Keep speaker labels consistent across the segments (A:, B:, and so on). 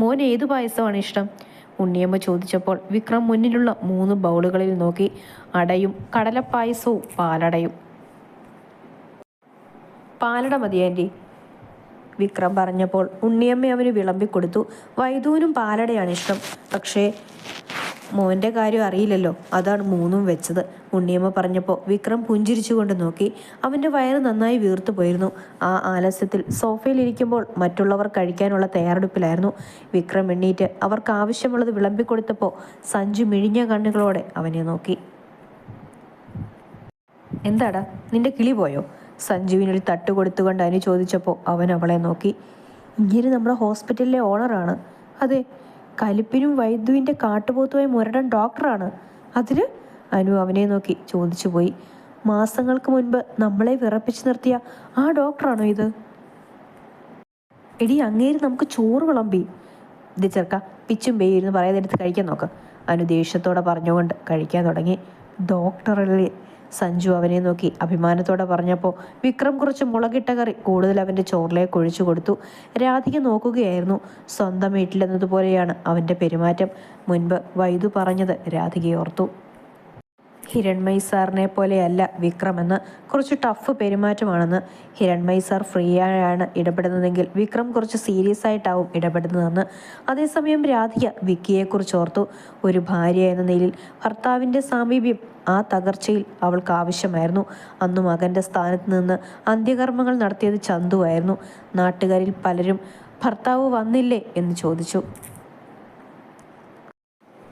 A: മോൻ ഏതു പായസമാണ് ഇഷ്ടം? ഉണ്ണിയമ്മ ചോദിച്ചപ്പോൾ വിക്രം മുന്നിലുള്ള മൂന്ന് ബൗളുകളിൽ നോക്കി അടയും കടലപ്പായസവും പാലടയും. പാലട മതി ആന്റി വിക്രം പറഞ്ഞപ്പോൾ ഉണ്ണിയമ്മ അവന് വിളമ്പിക്കൊടുത്തു. വൈദൂനും പാലടയാണ് ഇഷ്ടം. പക്ഷേ മോന്റെ കാര്യം അറിയില്ലല്ലോ. അതാണ് മൂന്നും വെച്ചത്. ഉണ്ണിയമ്മ പറഞ്ഞപ്പോൾ വിക്രം പുഞ്ചിരിച്ചുകൊണ്ട് നോക്കി. അവന്റെ വയറ് നന്നായി വീർത്തു പോയിരുന്നു. ആ ആലസ്യത്തിൽ സോഫയിലിരിക്കുമ്പോൾ മറ്റുള്ളവർ കഴിക്കാനുള്ള തയ്യാറെടുപ്പിലായിരുന്നു. വിക്രം എണ്ണീറ്റ് അവർക്ക് ആവശ്യമുള്ളത് വിളമ്പിക്കൊടുത്തപ്പോൾ സഞ്ജു മിഴിഞ്ഞ കണ്ണുകളോടെ അവനെ നോക്കി. എന്താടാ നിന്റെ കിളി പോയോ? സഞ്ജുവിനൊരു തട്ട് കൊടുത്തുകൊണ്ട് അനു ചോദിച്ചപ്പോൾ അവൻ അവളെ നോക്കി. ഇങ്ങനെ നമ്മുടെ ഹോസ്പിറ്റലിലെ ഓണറാണ്. അതെ കലിപ്പിനും വൈദ്യുവിന്റെ കാട്ടുപോത്തുമായി മുരടൻ ഡോക്ടറാണ്. അതിന് അനു അവനെ നോക്കി ചോദിച്ചു പോയി. മാസങ്ങൾക്ക് മുൻപ് നമ്മളെ വിറപ്പിച്ചു നിർത്തിയ ആ ഡോക്ടറാണോ ഇത്? എടി അങ്ങേര് നമുക്ക് ചോറ് വിളമ്പി. ഇത് ചെറുക്ക പിച്ചും പേയും ഇരുന്ന് പറയാതെ എടുത്ത് കഴിക്കാൻ നോക്ക്. അനു ദേഷ്യത്തോടെ പറഞ്ഞുകൊണ്ട് കഴിക്കാൻ തുടങ്ങി. ഡോക്ടറല്ലേ. സഞ്ജു അവനെ നോക്കി അഭിമാനത്തോടെ പറഞ്ഞപ്പോൾ വിക്രം കുറച്ച് മുളകിട്ട കറി കൂടുതൽ അവന്റെ ചോറിലേക്ക് ഒഴിച്ചു കൊടുത്തു. രാധിക നോക്കുകയായിരുന്നു. സ്വന്തം വീട്ടിലെന്നതുപോലെയാണ് അവന്റെ പെരുമാറ്റം. മുൻപ് വൈദു പറഞ്ഞത് രാധികയെ ഓർത്തു. ഹിരൺമയി സാറിനെ പോലെയല്ല വിക്രം എന്ന് കുറച്ച് ടഫ് പെരുമാറ്റമാണെന്ന് ഹിരൺമയി സാർ ഫ്രീ ആയാണ് ഇടപെടുന്നതെങ്കിൽ വിക്രം കുറച്ച് സീരിയസ് ആയിട്ടാവും ഇടപെടുന്നതെന്ന്. അതേസമയം രാധിക വിക്കിയെക്കുറിച്ച് ഓർത്തു. ഒരു ഭാര്യ എന്ന നിലയിൽ ഭർത്താവിന്റെ സാമീപ്യം ആ തകർച്ചയിൽ അവൾക്ക് ആവശ്യമായിരുന്നു. അന്ന് മകന്റെ സ്ഥാനത്ത് നിന്ന് അന്ത്യകർമ്മങ്ങൾ നടത്തിയത് ചന്തുവായിരുന്നു. നാട്ടുകാരിൽ പലരും ഭർത്താവ് വന്നില്ലേ? എന്ന് ചോദിച്ചു.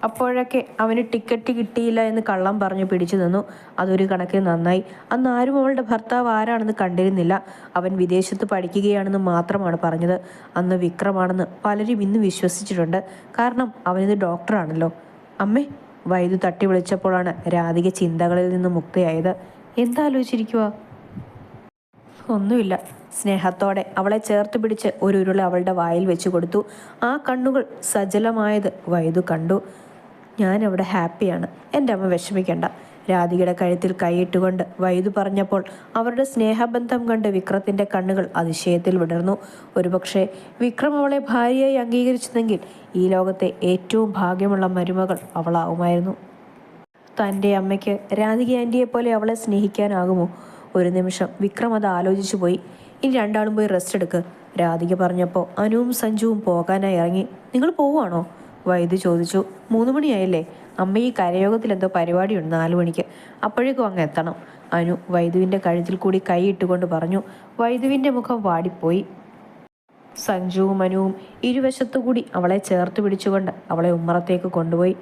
A: അപ്പോഴൊക്കെ അവന് ടിക്കറ്റ് കിട്ടിയില്ല എന്ന് കള്ളം പറഞ്ഞു പിടിച്ചു നിന്നു. അതൊരു കണക്കിന് നന്നായി. അന്ന് ആരും അവളുടെ ഭർത്താവ് ആരാണെന്ന് കണ്ടിരുന്നില്ല. അവൻ വിദേശത്ത് പഠിക്കുകയാണെന്ന് മാത്രമാണ് പറഞ്ഞത്. അന്ന് വിക്രമാണെന്ന് പലരും ഇന്ന് വിശ്വസിച്ചിട്ടുണ്ട്. കാരണം അവനിത് ഡോക്ടറാണല്ലോ. അമ്മേ വൈദ്യു തട്ടി വിളിച്ചപ്പോഴാണ് രാധിക ചിന്തകളിൽ നിന്ന് മുക്തയായത്. എന്താലോചിച്ചിരിക്കുക ഒന്നുമില്ല. സ്നേഹത്തോടെ അവളെ ചേർത്ത് പിടിച്ച് ഒരു ഉരുള അവളുടെ വായിൽ വെച്ചു കൊടുത്തു. ആ കണ്ണുകൾ സജലമായത് വൈദു കണ്ടു. ഞാൻ അവിടെ ഹാപ്പിയാണ്. എന്റെ അമ്മ വിഷമിക്കണ്ട. രാധികയുടെ കഴുത്തിൽ കൈയിട്ടുകൊണ്ട് വൈദു പറഞ്ഞപ്പോൾ അവരുടെ സ്നേഹബന്ധം കണ്ട് വിക്രത്തിന്റെ കണ്ണുകൾ അതിശയത്തിൽ വിടർന്നു. ഒരുപക്ഷെ വിക്രം അവളെ ഭാര്യയായി അംഗീകരിച്ചതെങ്കിൽ ഈ ലോകത്തെ ഏറ്റവും ഭാഗ്യമുള്ള മരുമകൾ അവളാവുമായിരുന്നു. തന്റെ അമ്മയ്ക്ക് രാധിക ആന്റിയെ പോലെ അവളെ സ്നേഹിക്കാനാകുമോ? ഒരു നിമിഷം വിക്രം അത് ആലോചിച്ചു പോയി. ഇനി രണ്ടാളും പോയി റെസ്റ്റ് എടുക്ക്. രാധിക പറഞ്ഞപ്പോൾ അനുവും സഞ്ജുവും പോകാനായി ഇറങ്ങി. നിങ്ങൾ പോവുകയാണോ? വൈദ്യു ചോദിച്ചു മൂന്ന് മണിയായില്ലേ അമ്മ ഈ കരയോഗത്തിൽ എന്തോ പരിപാടിയുണ്ട് നാലു മണിക്ക്. അപ്പോഴേക്കും അങ്ങ് എത്തണം. അനു വൈദ്യുവിന്റെ കഴുത്തിൽ കൂടി കൈയിട്ടുകൊണ്ട് പറഞ്ഞു വൈദ്യുവിന്റെ മുഖം വാടിപ്പോയി. സഞ്ജുവും അനുവും ഇരുവശത്തുകൂടി അവളെ ചേർത്ത് പിടിച്ചുകൊണ്ട് അവളെ ഉമ്മറത്തേക്ക് കൊണ്ടുപോയി.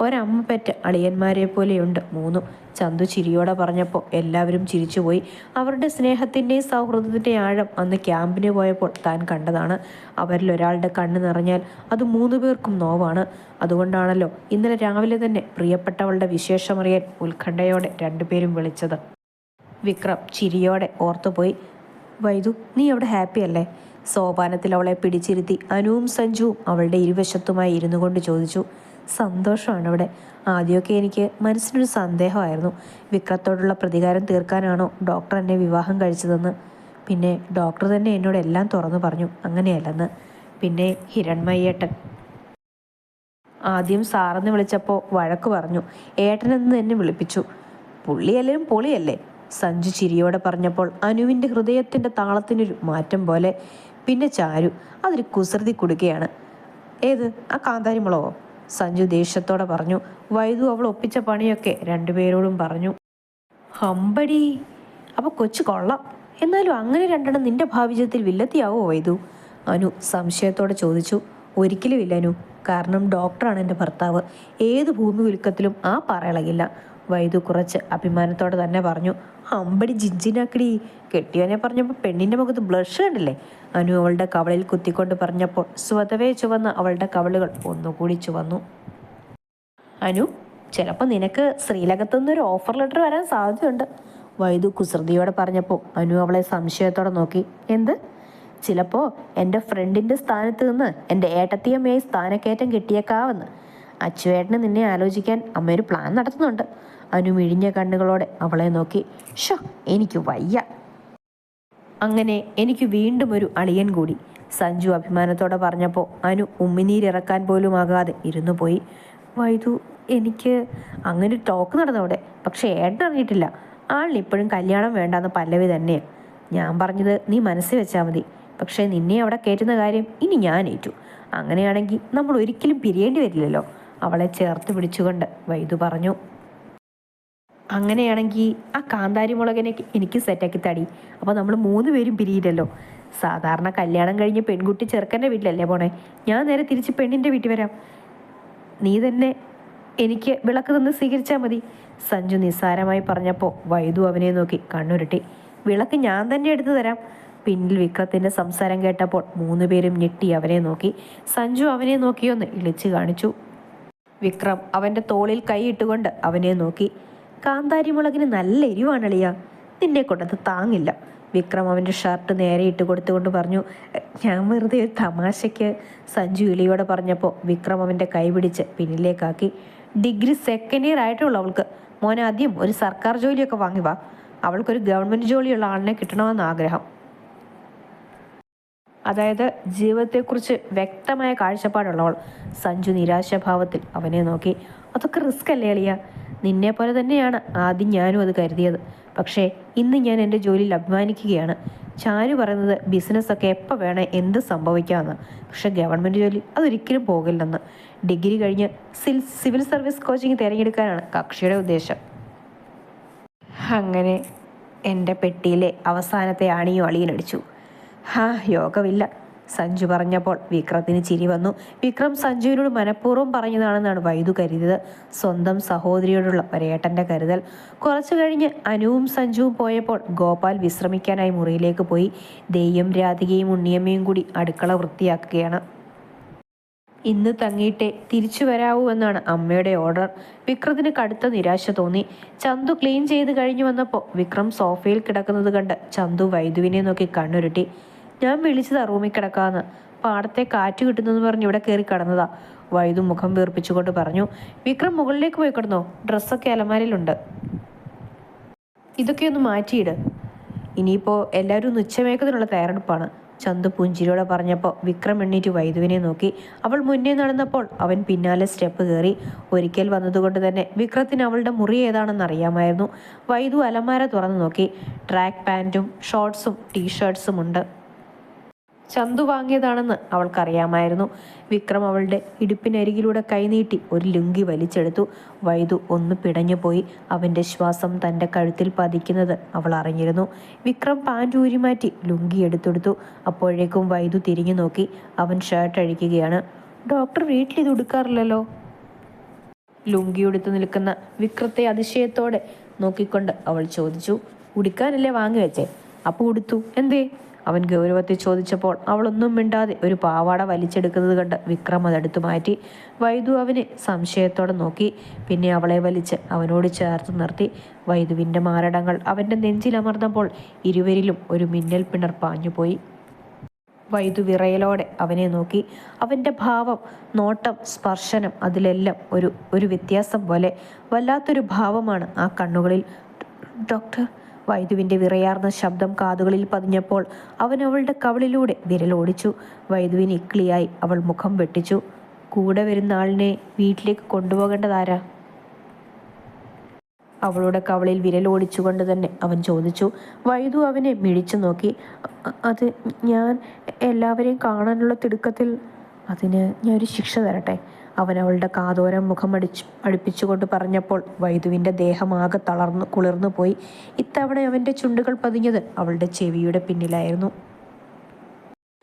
A: ഒരമ്മ പെറ്റ അളിയന്മാരെ പോലെയുണ്ട് മൂന്നും. ചന്തു ചിരിയോടെ പറഞ്ഞപ്പോൾ എല്ലാവരും ചിരിച്ചുപോയി. അവരുടെ സ്നേഹത്തിന്റെയും സൗഹൃദത്തിന്റെയും ആഴം അന്ന് ക്യാമ്പിന് പോയപ്പോൾ താൻ കണ്ടതാണ്. അവരിൽ ഒരാളുടെ കണ്ണ് നിറഞ്ഞാൽ അത് മൂന്നു പേർക്കും നോവാണ്. അതുകൊണ്ടാണല്ലോ ഇന്നലെ രാവിലെ തന്നെ പ്രിയപ്പെട്ടവളുടെ വിശേഷമറിയാൻ ഉത്കണ്ഠയോടെ രണ്ടുപേരും വിളിച്ചത്. വിക്രം ചിരിയോടെ ഓർത്തുപോയി. വൈദു നീ അവിടെ ഹാപ്പി അല്ലേ? സോപാനത്തിൽ അവളെ പിടിച്ചിരുത്തി അനുവും സഞ്ജുവും അവളുടെ ഇരുവശത്തുമായി ഇരുന്നു കൊണ്ട് ചോദിച്ചു. സന്തോഷമാണ് ഇവിടെ. ആദ്യമൊക്കെ എനിക്ക് മനസ്സിനൊരു സന്ദേഹമായിരുന്നു. വിക്രത്തോടുള്ള പ്രതികാരം തീർക്കാനാണോ ഡോക്ടർ എന്നെ വിവാഹം കഴിച്ചതെന്ന്. പിന്നെ ഡോക്ടർ തന്നെ എന്നോട് എല്ലാം തുറന്നു പറഞ്ഞു. അങ്ങനെയല്ലെന്ന്. പിന്നെ ഹിരൺമയ്യേട്ടൻ. ആദ്യം സാറെന്ന് വിളിച്ചപ്പോൾ വഴക്ക് പറഞ്ഞു. ഏട്ടനെന്ന് തന്നെ വിളിപ്പിച്ചു. പുള്ളിയല്ലേലും പൊളിയല്ലേ? സഞ്ജു ചിരിയോടെ പറഞ്ഞപ്പോൾ അനുവിന്റെ ഹൃദയത്തിന്റെ താളത്തിനൊരു മാറ്റം പോലെ. പിന്നെ ചാരു അതൊരു കുസൃതി കൊടുക്കുകയാണ്. ഏത്? ആ കാന്താരി മുളകോ സഞ്ജു ദേഷ്യത്തോടെ പറഞ്ഞു വൈദു അവൾ ഒപ്പിച്ച പണിയൊക്കെ രണ്ടുപേരോടും പറഞ്ഞു. ഹമ്പടി. അപ്പൊ കൊച്ചു കൊള്ളാം. എന്നാലും അങ്ങനെ രണ്ടെണ്ണം നിന്റെ ഭാവിജത്തിൽ വില്ലത്തിയാവോ വൈദു? അനു സംശയത്തോടെ ചോദിച്ചു. ഒരിക്കലും ഇല്ല അനു. കാരണം ഡോക്ടറാണ് എന്റെ ഭർത്താവ്. ഏത് ഭൂമി കുലുക്കത്തിലും ആ പറയളകില്ല. വൈദു കുറച്ച് അഭിമാനത്തോടെ തന്നെ പറഞ്ഞു. അമ്പടി ജിഞ്ചിനാക്കടി. കെട്ടിയവനെ പറഞ്ഞപ്പോൾ പെണ്ണിന്റെ മുഖത്ത് ബ്ലഷ് കണ്ടില്ലേ? അനു അവളുടെ കവളിൽ കുത്തിക്കൊണ്ട് പറഞ്ഞപ്പോൾ സ്വതവേ ചുവന്ന അവളുടെ കവളുകൾ ഒന്നുകൂടി ചുവന്നു. അനു ചിലപ്പോൾ നിനക്ക് ശ്രീലകത്തുനിന്ന് ഒരു ഓഫർ ലെറ്റർ വരാൻ സാധ്യതയുണ്ട്. വൈദു കുസൃതിയോടെ പറഞ്ഞപ്പോൾ അനു അവളെ സംശയത്തോടെ നോക്കി. എന്ത്? ചിലപ്പോൾ എന്റെ ഫ്രണ്ടിന്റെ സ്ഥാനത്ത് നിന്ന് എന്റെ ഏട്ടത്തിയമ്മയായി സ്ഥാനക്കയറ്റം കിട്ടിയേക്കാവെന്ന്. അച്ചുവേട്ടന് നിന്നെ ആലോചിക്കാൻ അമ്മയൊരു പ്ലാൻ നടത്തുന്നുണ്ട്. അനു മിഴിഞ്ഞ കണ്ണുകളോടെ അവളെ നോക്കി ഷോ എനിക്ക് വയ്യ. അങ്ങനെ എനിക്ക് വീണ്ടും ഒരു അളിയൻ കൂടി. സഞ്ജു അഭിമാനത്തോടെ പറഞ്ഞപ്പോൾ അനു ഉമ്മിനീരിറക്കാൻ പോലും ആകാതെ ഇരുന്നു പോയി. വൈദു എനിക്ക് അങ്ങനെ ടോക്ക് നടന്നവിടെ പക്ഷേ ഏട്ടൻ അറിഞ്ഞിട്ടില്ല ആളിന് ഇപ്പോഴും കല്യാണം വേണ്ടാന്ന് പല്ലവി തന്നെയാണ് ഞാൻ പറഞ്ഞത് നീ മനസ്സിൽ വെച്ചാൽ മതി. പക്ഷേ നിന്നെ അവിടെ കയറ്റുന്ന കാര്യം ഇനി ഞാൻ ഏറ്റു. അങ്ങനെയാണെങ്കിൽ നമ്മൾ ഒരിക്കലും പിരിയേണ്ടി വരില്ലല്ലോ. അവളെ ചേർത്ത് പിടിച്ചുകൊണ്ട് വൈദു പറഞ്ഞു. അങ്ങനെയാണെങ്കിൽ ആ കാന്താരി മുളകിനെ എനിക്ക് സെറ്റാക്കി തടി. അപ്പോൾ നമ്മൾ മൂന്ന് പേരും പിരിയില്ലല്ലോ. സാധാരണ കല്യാണം കഴിഞ്ഞ് പെൺകുട്ടി ചെറുക്കന്റെ വീട്ടിലല്ലേ പോണേ? ഞാൻ നേരെ തിരിച്ച് പെണ്ണിന്റെ വീട്ടിൽ വരാം. നീ തന്നെ എനിക്ക് വിളക്ക് തന്ന് സ്വീകരിച്ചാൽ മതി. സഞ്ജു നിസ്സാരമായി പറഞ്ഞപ്പോൾ വൈദു അവനെ നോക്കി കണ്ണുരുട്ടി. വിളക്ക് ഞാൻ തന്നെ എടുത്തു തരാം. പിന്നിൽ വിക്രത്തിന്റെ സംസാരം കേട്ടപ്പോൾ മൂന്ന് പേരും ഞെട്ടി അവനെ നോക്കി. സഞ്ജു അവനെ നോക്കിയൊന്ന് ഇളിച്ചു കാണിച്ചു. വിക്രം അവന്റെ തോളിൽ കൈയിട്ടുകൊണ്ട് അവനെ നോക്കി. കാന്താരി മുളകിന് നല്ല എരിവാണളിയ. നിന്നെ കൊണ്ടത് താങ്ങില്ല. വിക്രം അവന്റെ ഷർട്ട് നേരെ ഇട്ട് കൊടുത്തുകൊണ്ട് പറഞ്ഞു ഞാൻ വെറുതെ ഒരു തമാശയ്ക്ക് സഞ്ജു ഇളിയോടെ പറഞ്ഞപ്പോൾ വിക്രം അവന്റെ കൈ പിടിച്ച് പിന്നിലേക്കാക്കി. ഡിഗ്രി സെക്കൻഡ് ഇയർ ആയിട്ടുള്ളൂ അവൾക്ക്. മോനെ ആദ്യം ഒരു സർക്കാർ ജോലിയൊക്കെ വാങ്ങി വാ. അവൾക്കൊരു ഗവൺമെന്റ് ജോലിയുള്ള ആളിനെ കിട്ടണമെന്ന് ആഗ്രഹം. അതായത് ജീവിതത്തെക്കുറിച്ച് വ്യക്തമായ കാഴ്ചപ്പാടുള്ളവൾ സഞ്ജു നിരാശാഭാവത്തിൽ അവനെ നോക്കി. അതൊക്കെ റിസ്ക് അല്ലേ എളിയ നിന്നെ പോലെ തന്നെയാണ് ആദ്യം ഞാനും അത് കരുതിയത്. പക്ഷേ ഇന്ന് ഞാൻ എന്റെ ജോലിയിൽ അഭിമാനിക്കുകയാണ്. ചാരു പറയുന്നത് ബിസിനസ്സൊക്കെ എപ്പോൾ വേണേ എന്ത് സംഭവിക്കാമെന്ന്. പക്ഷേ ഗവൺമെന്റ് ജോലി അതൊരിക്കലും പോകില്ലെന്ന്. ഡിഗ്രി കഴിഞ്ഞ് സിൽ സിവിൽ സർവീസ് കോച്ചിങ് തിരഞ്ഞെടുക്കാനാണ് കക്ഷിയുടെ ഉദ്ദേശം. അങ്ങനെ എന്റെ പെട്ടിയിലെ അവസാനത്തെ ആണിയും അളിയനടിച്ചു ഹാ യോഗമില്ല. സഞ്ജു പറഞ്ഞപ്പോൾ വിക്രത്തിന് ചിരി വന്നു. വിക്രം സഞ്ജുവിനോട് മനഃപൂർവം പറഞ്ഞതാണെന്നാണ് വൈദു കരുതിയത്. സ്വന്തം സഹോദരിയോടുള്ള പരേട്ടന്റെ കരുതൽ. കുറച്ചു കഴിഞ്ഞ് അനുവും സഞ്ജുവും പോയപ്പോൾ ഗോപാൽ വിശ്രമിക്കാനായി മുറിയിലേക്ക് പോയി. ദെയ്യം രാധികയും ഉണ്ണിയമ്മയും കൂടി അടുക്കള വൃത്തിയാക്കുകയാണ്. ഇന്ന് തങ്ങിയിട്ടേ തിരിച്ചു വരാവൂ എന്നാണ് അമ്മയുടെ ഓർഡർ. വിക്രത്തിന് കടുത്ത നിരാശ തോന്നി. ചന്തു ക്ലീൻ ചെയ്ത് കഴിഞ്ഞു വന്നപ്പോൾ വിക്രം സോഫയിൽ കിടക്കുന്നത് കണ്ട് ചന്തു വൈദുവിനെ നോക്കി കണ്ണുരുട്ടി. ഞാൻ വിളിച്ചതാ റൂമിൽ കിടക്കാന്ന്. പാടത്തെ കാറ്റ് കിട്ടുന്നെന്ന് പറഞ്ഞ് ഇവിടെ കയറി കടന്നതാ. വൈദു മുഖം വീർപ്പിച്ചുകൊണ്ട് പറഞ്ഞു വിക്രം മുകളിലേക്ക് പോയി കിടന്നോ? ഡ്രസ്സൊക്കെ അലമാരയിലുണ്ട്. ഇതൊക്കെ ഒന്ന് മാറ്റിയിട്. ഇനിയിപ്പോൾ എല്ലാവരും ഒന്ന് തയ്യാറെടുപ്പാണ്. ചന്തു പുഞ്ചിരിയോടെ പറഞ്ഞപ്പോൾ വിക്രം എണ്ണീറ്റ് വൈദുവിനെ നോക്കി. അവൾ മുന്നേ നടന്നപ്പോൾ അവൻ പിന്നാലെ സ്റ്റെപ്പ് കയറി ഒരിക്കൽ വന്നതുകൊണ്ട് തന്നെ വിക്രത്തിന് അവളുടെ മുറി ഏതാണെന്ന് അറിയാമായിരുന്നു. വൈദു അലമാര തുറന്നു നോക്കി. ട്രാക്ക് പാന്റും ഷോർട്സും ടീഷർട്സും ഉണ്ട്. ചന്തു വാങ്ങിയതാണെന്ന് അവൾക്കറിയാമായിരുന്നു. വിക്രം അവളുടെ ഇടുപ്പിനരികിലൂടെ കൈനീട്ടി ഒരു ലുങ്കി വലിച്ചെടുത്തു. വൈദു ഒന്ന് പിടഞ്ഞുപോയി. അവന്റെ ശ്വാസം തന്റെ കഴുത്തിൽ പതിക്കുന്നത് അവൾ അറിഞ്ഞിരുന്നു. വിക്രം പാന്റ് ഊരിമാറ്റി ലുങ്കി എടുത്തെടുത്തു. അപ്പോഴേക്കും വൈദു തിരിഞ്ഞു നോക്കി. അവൻ ഷർട്ട് അഴിക്കുകയാണ്. ഡോക്ടർ വീട്ടിൽ ഇത് ഉടുക്കാറില്ലല്ലോ? ലുങ്കി ഉടുത്തു നിൽക്കുന്ന വിക്രത്തെ അതിശയത്തോടെ നോക്കിക്കൊണ്ട് അവൾ ചോദിച്ചു. ഉടുക്കാനല്ലേ വാങ്ങി വെച്ചേ അപ്പോൾ ഉടുത്തു. എന്തേ? അവൻ ഗൗരവത്തിൽ ചോദിച്ചപ്പോൾ അവളൊന്നും മിണ്ടാതെ ഒരു പാവാട വലിച്ചെടുക്കുന്നത് കണ്ട് വിക്രം അതെടുത്തു മാറ്റി. വൈദു അവനെ സംശയത്തോടെ നോക്കി. പിന്നെ അവളെ വലിച്ച് അവനോട് ചേർത്ത് നിർത്തി. വൈദുവിന്റെ മാരടങ്ങൾ അവന്റെ നെഞ്ചിലമർന്നപ്പോൾ ഇരുവരിലും ഒരു മിന്നൽ പിണർ പാഞ്ഞുപോയി വൈദു വിറയലോടെ അവനെ നോക്കി. അവന്റെ ഭാവം നോട്ടം സ്പർശനം അതിലെല്ലാം ഒരു ഒരു വ്യത്യാസം പോലെ വല്ലാത്തൊരു ഭാവമാണ് ആ കണ്ണുകളിൽ. ഡോക്ടർ വൈദുവിന്റെ വിറയാർന്ന ശബ്ദം കാതുകളിൽ പതിഞ്ഞപ്പോൾ അവൻ അവളുടെ കവളിലൂടെ വിരലോടിച്ചു. വൈദുവിന് ഇക്ലിയായി അവൾ മുഖം വെട്ടിച്ചു. കൂടെ വരുന്ന ആളിനെ വീട്ടിലേക്ക് കൊണ്ടുപോകേണ്ടതാരാ? അവളുടെ കവളിൽ വിരലോടിച്ചുകൊണ്ട് തന്നെ അവൻ ചോദിച്ചു. വൈദു അവനെ മിഴിച്ചു നോക്കി. "അ- അത് ഞാൻ എല്ലാവരെയും കാണാനുള്ള തിടുക്കത്തിൽ അതിന് ഞാൻ ഒരു ശിക്ഷ തരട്ടെ? അവൻ അവളുടെ കാതോരം മുഖം അടിച്ചു അടുപ്പിച്ചുകൊണ്ട് പറഞ്ഞപ്പോൾ വൈദുവിന്റെ ദേഹമാകെ തളർന്നു കുളിർന്നു പോയി. ഇത്തവണ അവന്റെ ചുണ്ടുകൾ പതിഞ്ഞത് അവളുടെ ചെവിയുടെ പിന്നിലായിരുന്നു.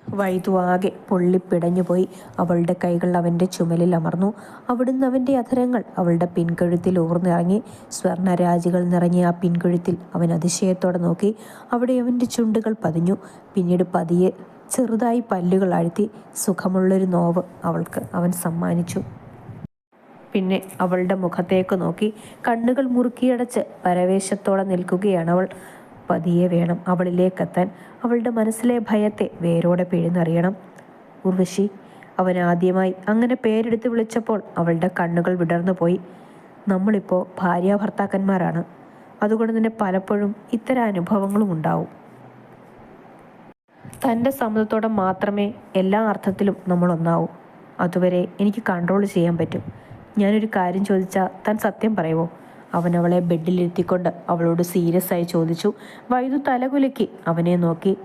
A: വൈദു ആകെ പൊള്ളിപ്പിടഞ്ഞുപോയി അവളുടെ കൈകൾ അവന്റെ ചുമലിൽ അമർന്നു. അവിടുന്ന് അവന്റെ അധരങ്ങൾ അവളുടെ പിൻകഴുത്തിൽ ഊർന്നിറങ്ങി. സ്വർണരാജികൾ നിറഞ്ഞ ആ പിൻകഴുത്തിൽ അവൻ അതിശയത്തോടെ നോക്കി. അവിടെ അവന്റെ ചുണ്ടുകൾ പതിഞ്ഞു. പിന്നീട് പതിയെ ചെറുതായി പല്ലുകൾ അഴുത്തി സുഖമുള്ളൊരു നോവ് അവൾക്ക് അവൻ സമ്മാനിച്ചു. പിന്നെ അവളുടെ മുഖത്തേക്ക് നോക്കി കണ്ണുകൾ മുറുക്കിയടച്ച് പരവേശത്തോടെ നിൽക്കുകയാണ് അവൾ. പതിയെ വേണം അവളിലേക്കെത്താൻ. അവളുടെ മനസ്സിലെ ഭയത്തെ വേരോടെ പിഴുന്നറിയണം. ഉർവശി അവൻ ആദ്യമായി അങ്ങനെ പേരെടുത്ത് വിളിച്ചപ്പോൾ അവളുടെ കണ്ണുകൾ വിടർന്നു പോയി നമ്മളിപ്പോൾ ഭാര്യാഭർത്താക്കന്മാരാണ് അതുകൊണ്ട് തന്നെ പലപ്പോഴും ഇത്തരം അനുഭവങ്ങളും ഉണ്ടാവും. തന്റെ സമ്മതത്തോടെ മാത്രമേ എല്ലാ അർത്ഥത്തിലും നമ്മൾ ഒന്നാവൂ അതുവരെ എനിക്ക് കൺട്രോൾ ചെയ്യാൻ പറ്റും. ഞാനൊരു കാര്യം ചോദിച്ചാൽ താൻ സത്യം പറയുമോ അവൻ അവളെ ബെഡിലിരുത്തിക്കൊണ്ട് അവളോട് സീരിയസ് ആയി ചോദിച്ചു. വൈദ്യു തലകുലക്കി അവനെ നോക്കി.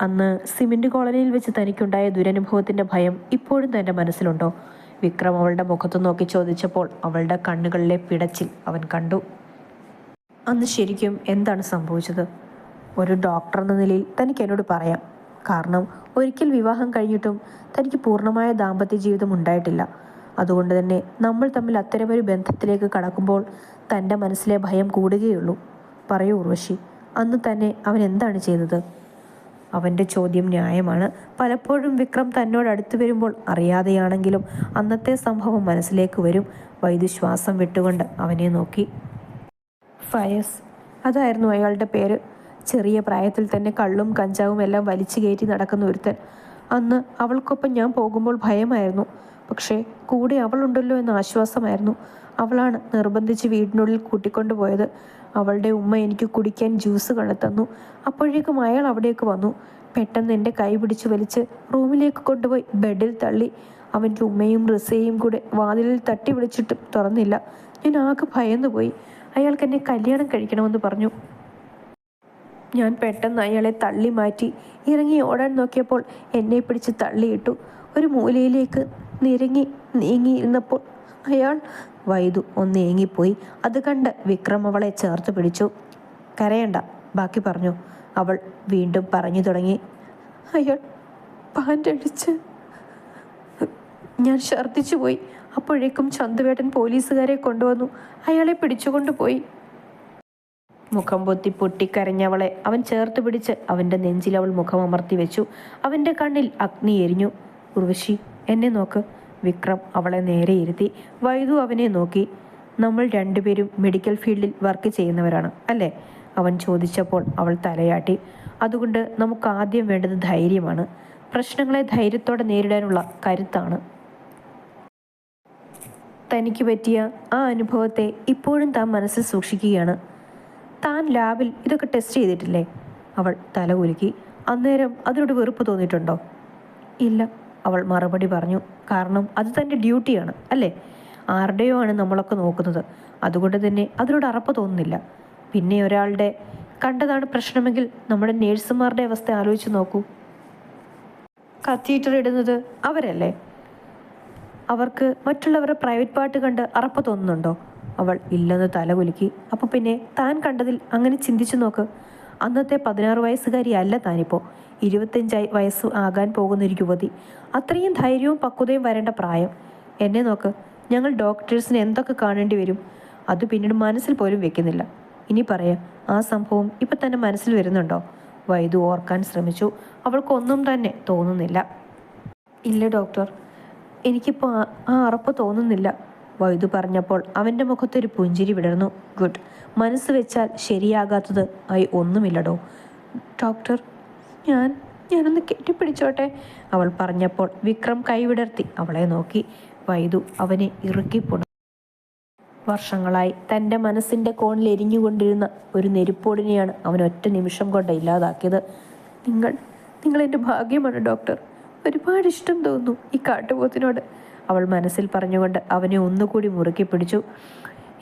A: അന്ന് സിമന്റ് കോളനിയിൽ വെച്ച് തനിക്കുണ്ടായ ദുരനുഭവത്തിന്റെ ഭയം ഇപ്പോഴും തന്റെ മനസ്സിലുണ്ടോ? വിക്രം അവളുടെ മുഖത്ത് നോക്കി ചോദിച്ചപ്പോൾ അവളുടെ കണ്ണുകളിലെ പിടച്ചിൽ അവൻ കണ്ടു. അന്ന് ശരിക്കും എന്താണ് സംഭവിച്ചത്? ഒരു ഡോക്ടർ എന്ന നിലയിൽ തനിക്ക് എന്നോട് പറയാം. കാരണം ഒരിക്കൽ വിവാഹം കഴിഞ്ഞിട്ടും തനിക്ക് പൂർണമായ ദാമ്പത്യ ജീവിതം ഉണ്ടായിട്ടില്ല. അതുകൊണ്ട് തന്നെ നമ്മൾ തമ്മിൽ അത്തരമൊരു ബന്ധത്തിലേക്ക് കടക്കുമ്പോൾ തന്റെ മനസ്സിലെ ഭയം കൂടുകയുള്ളൂ. പറയൂ ഉർവശി അന്ന് തന്നെ അവൻ എന്താണ് ചെയ്തത്? അവന്റെ ചോദ്യം ന്യായമാണ്. പലപ്പോഴും വിക്രം തന്നോട് അടുത്തു വരുമ്പോൾ അറിയാതെയാണെങ്കിലും അന്നത്തെ സംഭവം മനസ്സിലേക്ക് വരും. വൈദ്യുശ്വാസം വിട്ടുകൊണ്ട് അവനെ നോക്കി. ഫയസ് അതായിരുന്നു അയാളുടെ പേര്. ചെറിയ പ്രായത്തിൽ തന്നെ കള്ളും കഞ്ചാവും എല്ലാം വലിച്ചു കയറ്റി നടക്കുന്ന ഒരുത്തൻ. അന്ന് അവൾക്കൊപ്പം ഞാൻ പോകുമ്പോൾ ഭയമായിരുന്നു. പക്ഷേ കൂടെ അവളുണ്ടല്ലോ എന്ന ആശ്വാസമായിരുന്നു. അവളാണ് നിർബന്ധിച്ച് വീടിനുള്ളിൽ കൂട്ടിക്കൊണ്ടുപോയത് അവളുടെ ഉമ്മ എനിക്ക് കുടിക്കാൻ ജ്യൂസ് കണ്ടെത്തന്നു. അപ്പോഴേക്കും അയാൾ അവിടേക്ക് വന്നു. പെട്ടെന്ന് എന്റെ കൈ പിടിച്ച് വലിച്ച് റൂമിലേക്ക് കൊണ്ടുപോയി ബെഡിൽ തള്ളി. അവന്റെ ഉമ്മയും റിസയും കൂടെ വാതിലിൽ തട്ടി വിളിച്ചിട്ടും തുറന്നില്ല. ഞാൻ ആകെ ഭയന്നുപോയി. അയാൾക്ക് എന്നെ കല്യാണം കഴിക്കണമെന്ന് പറഞ്ഞു. ഞാൻ പെട്ടെന്ന് അയാളെ തള്ളി മാറ്റി. ഇറങ്ങി ഓടാൻ നോക്കിയപ്പോൾ എന്നെ പിടിച്ച് തള്ളിയിട്ടു. ഒരു മൂലയിലേക്ക് നിരങ്ങി നീങ്ങിയിരുന്നപ്പോൾ അയാൾ വൈദു ഒന്ന് ഏങ്ങിപ്പോയി. അത് കണ്ട് വിക്രം അവളെ ചേർത്ത് പിടിച്ചു. കരയണ്ട ബാക്കി പറഞ്ഞു. അവൾ വീണ്ടും പറഞ്ഞു തുടങ്ങി. അയാൾ പാന്റടിച്ച് ഞാൻ ഛർദ്ദിച്ചു പോയി അപ്പോഴേക്കും ചന്തുവേട്ടൻ പോലീസുകാരെ കൊണ്ടുവന്നു. അയാളെ പിടിച്ചുകൊണ്ടുപോയി. മുഖം പൊത്തി പൊട്ടിക്കരഞ്ഞവളെ അവൻ ചേർത്ത് പിടിച്ച് അവന്റെ നെഞ്ചിൽ അവൾ മുഖം അമർത്തി വെച്ചു. അവന്റെ കണ്ണിൽ അഗ്നി എരിഞ്ഞു. ഉർവശി എന്നെ നോക്ക്. വിക്രം അവളെ നേരെ ഇരുത്തി. വൈദു അവനെ നോക്കി. നമ്മൾ രണ്ടുപേരും മെഡിക്കൽ ഫീൽഡിൽ വർക്ക് ചെയ്യുന്നവരാണ് അല്ലേ? അവൻ ചോദിച്ചപ്പോൾ അവൾ തലയാട്ടി. അതുകൊണ്ട് നമുക്ക് ആദ്യം വേണ്ടത് ധൈര്യമാണ്. പ്രശ്നങ്ങളെ ധൈര്യത്തോടെ നേരിടാനുള്ള കരുത്താണ്. തനിക്ക് പറ്റിയ ആ അനുഭവത്തെ ഇപ്പോഴും താൻ മനസ്സിൽ സൂക്ഷിക്കുകയാണ്. താൻ ലാബിൽ ഇതൊക്കെ ടെസ്റ്റ് ചെയ്തിട്ടില്ലേ? അവൾ തല കുലുക്കി. അന്നേരം അതിനോട് വെറുപ്പ് തോന്നിയിട്ടുണ്ടോ? ഇല്ല അവൾ മറുപടി പറഞ്ഞു. കാരണം അത് തന്റെ ഡ്യൂട്ടിയാണ് അല്ലേ? ആരുടെയോ ആണ് നമ്മളൊക്കെ നോക്കുന്നത്. അതുകൊണ്ട് തന്നെ അതിനോട് അറപ്പ് തോന്നുന്നില്ല. പിന്നെ ഒരാളുടെ കണ്ടതാണ് പ്രശ്നമെങ്കിൽ നമ്മുടെ നേഴ്സുമാരുടെ അവസ്ഥ ആലോചിച്ച് നോക്കൂ. കത്തീറ്റർ ഇടുന്നത് അവരല്ലേ? അവർക്ക് മറ്റുള്ളവരുടെ പ്രൈവറ്റ് പാർട്ട് കണ്ട് അറപ്പ് തോന്നുന്നുണ്ടോ? അവൾ ഇല്ലെന്ന് തലകുലുക്കി അപ്പോൾ പിന്നെ താൻ കണ്ടതിൽ അങ്ങനെ ചിന്തിച്ചു നോക്ക്. അന്നത്തെ പതിനാറ് വയസ്സുകാരി അല്ല താനിപ്പോൾ ഇരുപത്തഞ്ചായി വയസ്സ് ആകാൻ പോകുന്ന ഒരു യുവതി. അത്രയും ധൈര്യവും പക്വതയും വരേണ്ട പ്രായം. എന്നെ നോക്ക് ഞങ്ങൾ ഡോക്ടേഴ്സിന് എന്തൊക്കെ കാണേണ്ടി വരും? അത് പിന്നീട് മനസ്സിൽ പോലും വെക്കുന്നില്ല. ഇനി പറയാം ആ സംഭവം ഇപ്പം തന്നെ മനസ്സിൽ വരുന്നുണ്ടോ? വൈദു ഓർക്കാൻ ശ്രമിച്ചു. അവൾക്കൊന്നും തന്നെ തോന്നുന്നില്ല. ഇല്ല ഡോക്ടർ. എനിക്കിപ്പോൾ ആ- അറപ്പ് തോന്നുന്നില്ല. വൈദു പറഞ്ഞപ്പോൾ അവന്റെ മുഖത്തൊരു പുഞ്ചിരി വിടർന്നു. ഗുഡ്. മനസ്സ് വെച്ചാൽ ശരിയാകാത്തത് ആയി ഒന്നുമില്ലടോ. ഡോക്ടർ ഞാൻ ഞാനൊന്ന് കെട്ടിപ്പിടിച്ചോട്ടെ. അവൾ പറഞ്ഞപ്പോൾ വിക്രം കൈവിടർത്തി അവളെ നോക്കി. വൈദു അവനെ ഇറുക്കിപ്പുണ വർഷങ്ങളായി തന്റെ മനസ്സിന്റെ കോണിൽ എരിഞ്ഞുകൊണ്ടിരുന്ന ഒരു നെരുപ്പോടിനെയാണ് അവൻ ഒറ്റ നിമിഷം കൊണ്ട് ഇല്ലാതാക്കിയത്. നിങ്ങൾ എന്റെ ഭാഗ്യമാണ് ഡോക്ടർ. ഒരുപാട് ഇഷ്ടം തോന്നുന്നു ഈ കാട്ടുപോത്തിനോട്. അവൾ മനസ്സിൽ പറഞ്ഞുകൊണ്ട് അവനെ ഒന്നുകൂടി മുറുക്കി പിടിച്ചു.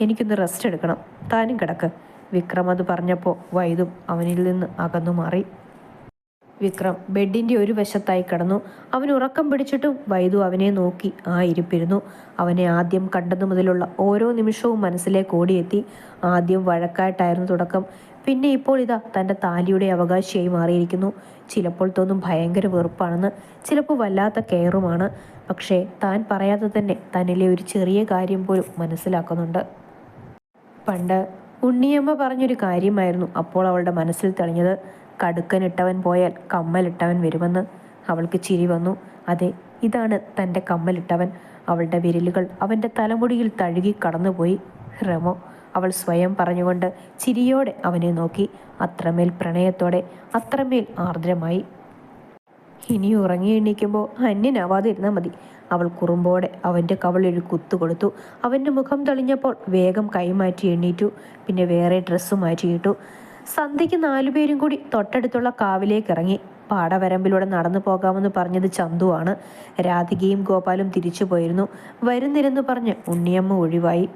A: എനിക്കൊന്ന് റെസ്റ്റ് എടുക്കണം. താനും കിടക്ക്. വിക്രം അത് പറഞ്ഞപ്പോൾ വൈദും അവനിൽ നിന്ന് അകന്നു മാറി. വിക്രം ബെഡിന്റെ ഒരു വശത്തായി കിടന്നു. അവൻ ഉറക്കം പിടിച്ചിട്ടും വൈദു അവനെ നോക്കി ആ ഇരിപ്പിരുന്നു അവനെ ആദ്യം കണ്ടതു മുതലുള്ള ഓരോ നിമിഷവും മനസ്സിലേക്ക് ഓടിയെത്തി. ആദ്യം വഴക്കായിട്ടായിരുന്നു തുടക്കം. പിന്നെ ഇപ്പോൾ ഇതാ തന്റെ താലിയുടെ അവകാശിയായി മാറിയിരിക്കുന്നു. ചിലപ്പോൾ തോന്നും ഭയങ്കര വെറുപ്പാണെന്ന് ചിലപ്പോൾ വല്ലാത്ത കെയറുമാണ്. പക്ഷേ താൻ പറയാതെ തന്നെ തന്നിലെ ഒരു ചെറിയ കാര്യം പോലും മനസ്സിലാക്കുന്നുണ്ട്. പണ്ട് ഉണ്ണിയമ്മ പറഞ്ഞൊരു കാര്യമായിരുന്നു അപ്പോൾ അവളുടെ മനസ്സിൽ തെളിഞ്ഞത്. കടുക്കനിട്ടവൻ പോയാൽ കമ്മലിട്ടവൻ വരുമെന്ന് അവൾക്ക് ചിരി വന്നു. അതെ ഇതാണ് തന്റെ കമ്മലിട്ടവൻ. അവളുടെ വിരലുകൾ അവന്റെ തലമുടിയിൽ തഴുകി കടന്നുപോയി. റമോ അവൾ സ്വയം പറഞ്ഞുകൊണ്ട് ചിരിയോടെ അവനെ നോക്കി. അത്രമേൽ പ്രണയത്തോടെ അത്രമേൽ ആർദ്രമായി. ഇനി ഉറങ്ങി എണീക്കുമ്പോൾ അന്യനാവാതെ ഇരുന്നാൽ മതി. അവൾ കുറുമ്പോടെ അവന്റെ കവളിൽ കുത്തു കൊടുത്തു. അവന്റെ മുഖം തെളിഞ്ഞപ്പോൾ വേഗം കൈമാറ്റി എണ്ണീറ്റു പിന്നെ വേറെ ഡ്രസ്സ് മാറ്റിയിട്ടു. സന്ധ്യയ്ക്ക് നാലുപേരും കൂടി തൊട്ടടുത്തുള്ള കാവിലേക്ക് ഇറങ്ങി. പാടവരമ്പിലൂടെ നടന്നു പോകാമെന്ന് പറഞ്ഞത് ചന്തുവാണ് രാധികയും ഗോപാലും തിരിച്ചു പോയിരുന്നു. വരുന്നില്ലെന്ന് പറഞ്ഞ് ഉണ്ണിയമ്മ ഒഴിവായി.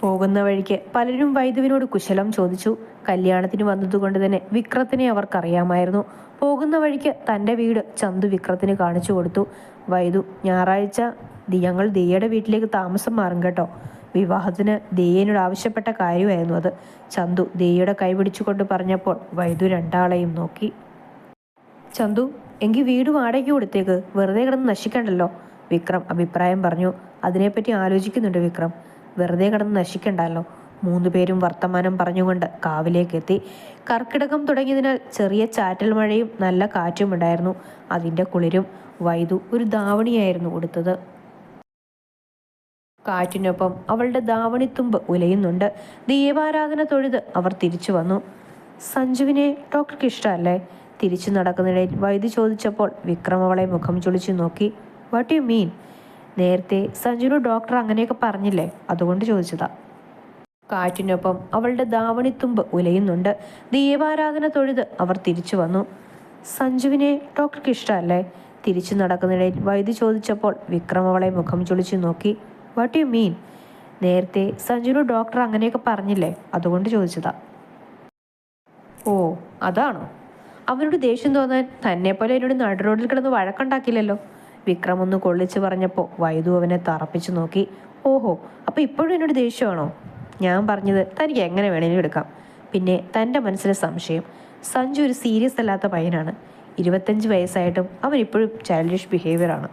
A: പോകുന്ന വഴിക്ക് പലരും വൈദുവിനോട് കുശലം ചോദിച്ചു. കല്യാണത്തിന് വന്നതുകൊണ്ട് തന്നെ വിക്രത്തിനെ അവർക്കറിയാമായിരുന്നു. പോകുന്ന വഴിക്ക് തന്റെ വീട് ചന്തു വിക്രത്തിന് കാണിച്ചു കൊടുത്തു. വൈദു ഞായറാഴ്ച ഞങ്ങൾ ദിയയുടെ വീട്ടിലേക്ക് താമസം മാറും കേട്ടോ. വിവാഹത്തിന് ദിയനോട് ആവശ്യപ്പെട്ട കാര്യമായിരുന്നു അത്. ചന്തു ദിയയുടെ കൈ പിടിച്ചുകൊണ്ട് പറഞ്ഞപ്പോൾ വൈദു രണ്ടാളെയും നോക്കി. ചന്തു എങ്കിൽ വീട് വാടകയ്ക്ക് കൊടുത്തേക്ക്. വെറുതെ കിടന്ന് നശിക്കണ്ടല്ലോ. വിക്രം അഭിപ്രായം പറഞ്ഞു. അതിനെപ്പറ്റി ആലോചിക്കുന്നുണ്ട് വിക്രം. വെറുതെ കിടന്ന് നശിക്കണ്ടല്ലോ. മൂന്നുപേരും വർത്തമാനം പറഞ്ഞുകൊണ്ട് കാവിലേക്ക് എത്തി കർക്കിടകം തുടങ്ങിയതിനാൽ ചെറിയ ചാറ്റൽ മഴയും നല്ല കാറ്റും ഉണ്ടായിരുന്നു. അതിന്റെ കുളിരും വൈദു ഒരു ദാവണിയായിരുന്നു കൊടുത്തത് കാറ്റിനൊപ്പം അവളുടെ ദാവണിത്തുമ്പ് ഉലയുന്നുണ്ട്. ദീപാരാധന തൊഴുത് അവർ തിരിച്ചു വന്നു. സഞ്ജുവിനെ ഡോക്ടർക്ക് ഇഷ്ടമല്ലേ? തിരിച്ചു നടക്കുന്നതിനിടയിൽ വൈദ്യു ചോദിച്ചപ്പോൾ വിക്രം അവളെ മുഖം ചൊളിച്ചു നോക്കി. വാട്ട് യു മീൻ നേരത്തെ സഞ്ജുനു ഡോക്ടർ അങ്ങനെയൊക്കെ പറഞ്ഞില്ലേ? അതുകൊണ്ട് ചോദിച്ചതാ. കാറ്റിനൊപ്പം അവളുടെ ധാവണിത്തുമ്പ് ഉലയുന്നുണ്ട്. ദീപാരാധന തൊഴുത് അവർ തിരിച്ചു വന്നു. സഞ്ജുവിനെ ഡോക്ടർക്ക് ഇഷ്ടമല്ലേ? തിരിച്ചു നടക്കുന്നിടയിൽ വൈദ്യു ചോദിച്ചപ്പോൾ വിക്രം അവളെ മുഖം ചൊളിച്ചു നോക്കി. വാട്ട് യു മീൻ നേരത്തെ സഞ്ജുനു ഡോക്ടർ അങ്ങനെയൊക്കെ പറഞ്ഞില്ലേ? അതുകൊണ്ട് ചോദിച്ചതാ. ഓ അതാണോ? അവനോട് ദേഷ്യം തോന്നാൻ തന്നെ പോലെ എന്നോട് നടുറോഡിൽ കിടന്ന് വഴക്കുണ്ടാക്കില്ലല്ലോ വിക്രം ഒന്ന് കൊള്ളിച്ച് പറഞ്ഞപ്പോൾ വൈദു അവനെ തറപ്പിച്ചു നോക്കി. ഓഹോ അപ്പോൾ ഇപ്പോഴും എന്നോട് ദേഷ്യമാണോ? ഞാൻ പറഞ്ഞത് തനിക്ക് എങ്ങനെ വേണേലും എടുക്കാം. പിന്നെ തന്റെ മനസ്സിലെ സംശയം. സഞ്ജു ഒരു സീരിയസ് അല്ലാത്ത പയ്യനാണ്. ഇരുപത്തഞ്ച് വയസ്സായിട്ടും അവൻ ഇപ്പോഴും ചൈൽഡിഷ് ബിഹേവിയർ ആണ്.